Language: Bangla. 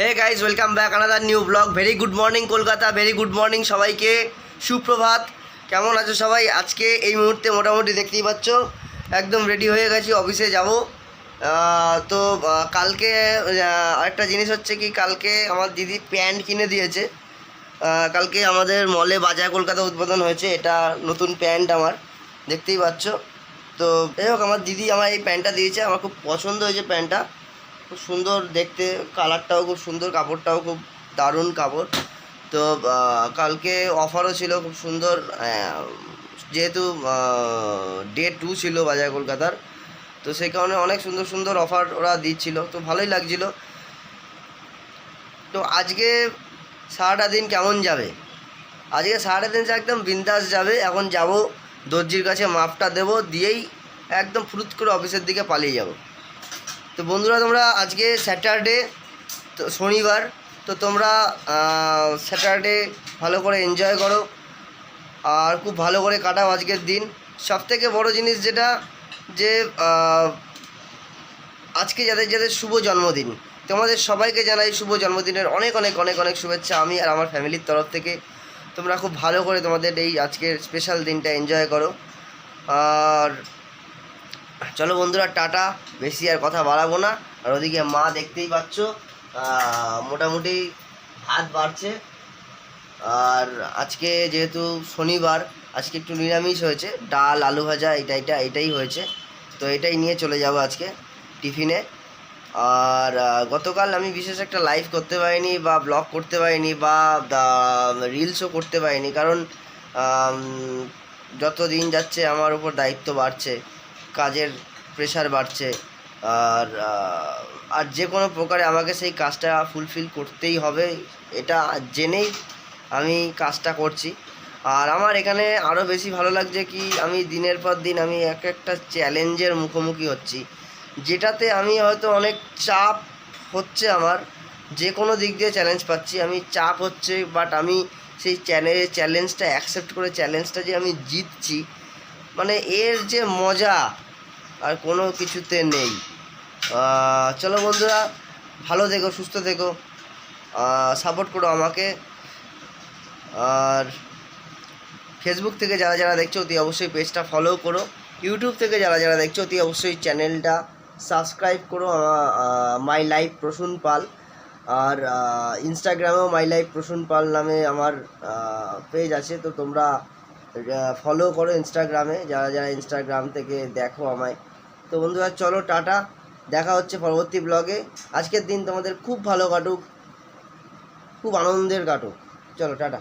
Hey guys welcome back another new blog very good morning Kolkata very good morning সবাইকে। সুপ্রভাত। কেমন আছো সবাই? আজকে এই মুহূর্তে মোটামুটি দেখতেই পাচ্ছ, একদম রেডি হয়ে গেছি অফিসে যাব। তো কালকে আরেকটা জিনিস হচ্ছে কি, কালকে আমার দিদি প্যান্ট কিনে দিয়েছে। কালকে আমাদের মলে বাজার কলকাতা উদ্বোধন হয়েছে। এটা নতুন প্যান্ট আমার। দেখতেই পাচ্ছ। তো, যাই হোক, আমার দিদি আমার এই প্যান্টটা দিয়েছে। আমার খুব পছন্দ হয়েছে প্যান্টটা। খুব সুন্দর দেখতে কালারটাও খুব সুন্দর, কাপড়টাও খুব দারুণ কাপড়। তো কালকে অফারও ছিল খুব সুন্দর যেহেতু ডে টু ছিল বাজার কলকাতার, তো সেই কারণে অনেক সুন্দর সুন্দর অফার ওরা দিচ্ছিল, তো ভালোই লাগছিল। তো আজকে সারাটা দিন কেমন যাবে? আজকে সারাটা দিন একদম বিন্দাস যাবে, এখন যাব দর্জির কাছে মাপটা দেবো, দিয়েই একদম ফুরুত করে অফিসের দিকে পালিয়ে যাব। তো বন্ধুরা, তোমরা আজকে স্যাটারডে তো শনিবার, তো তোমরা স্যাটারডে ভালো করে এনজয় করো। আর খুব ভালো করে কাটাও আজকের দিন। সবথেকে বড় জিনিস যেটা, যে আজকে যাদের যাদের শুভ জন্মদিন, তোমাদের সবাইকে জানাই শুভ জন্মদিনের অনেক অনেক অনেক অনেক শুভেচ্ছা, আমি আর আমার ফ্যামিলির তরফ থেকে। তোমরা খুব ভালো করে তোমাদের এই আজকের স্পেশাল দিনটা এনজয় করো। আর চলো বন্ধুরা, টাটা। বেশি আর কথা বাড়াবো না। আর ওদিকে মা দেখতেই পাচ্ছ মোটামুটি ভাত বাড়ছে। আর আজকে যেহেতু শনিবার, আজকে একটু নিরামিষ হয়েছে। ডাল, আলু ভাজা, এটা এটা, এটাই হয়েছে। তো এটাই নিয়ে চলে যাব আজকে টিফিনে। আর গতকাল আমি বিশেষ একটা লাইভ করতে পারিনি বা ব্লগ করতে পারিনি বা রিলসও করতে পারিনি। কারণ যত দিন যাচ্ছে আমার উপর দায়িত্ব বাড়ছে। কাজের প্রেশার বাড়ছে। আর আর যে কোনো প্রকারে আমাকে সেই কাজটা ফুলফিল করতেই হবে, এটা জেনেই আমি কাজটা করছি। আর আমার এখানে আরও বেশি ভালো লাগছে কি, আমি দিনের পর দিন আমি এক একটা চ্যালেঞ্জের মুখোমুখি হচ্ছি। যেটাতে আমি হয়তো অনেক চাপ হচ্ছে আমার, যে কোনো দিক দিয়ে চ্যালেঞ্জ পাচ্ছি। আমি চাপ হচ্ছে বাট আমি সেই চ্যানেলে চ্যালেঞ্জটা অ্যাকসেপ্ট করে চ্যালেঞ্জটা যে আমি জিতছি মানে এর যে মজা আর কোনো কিছুতে নেই। চলো বন্ধুরা, ভালো থেকো, সুস্থ থেকো। সাপোর্ট করো আমাকে। আর ফেসবুক থেকে যারা যারা দেখছ, অতি অবশ্যই পেজটা ফলো করো। ইউটিউব থেকে যারা যারা দেখছ, অতি অবশ্যই চ্যানেলটা সাবস্ক্রাইব করো মাই লাইফ প্রসূন পাল আর ইনস্টাগ্রামেও মাই লাইফ প্রসূন পাল নামে আমার পেজ আছে, তো তোমরা ফলো করো ইনস্টাগ্রামে যারা যারা ইনস্টাগ্রাম থেকে দেখো আমায়। তো বন্ধুরা, চলো টাটা। দেখা হচ্ছে পরবর্তী ব্লগে আজকের দিন তোমাদের খুব ভালো কাটুক। খুব আনন্দের কাটুক। চলো, টাটা।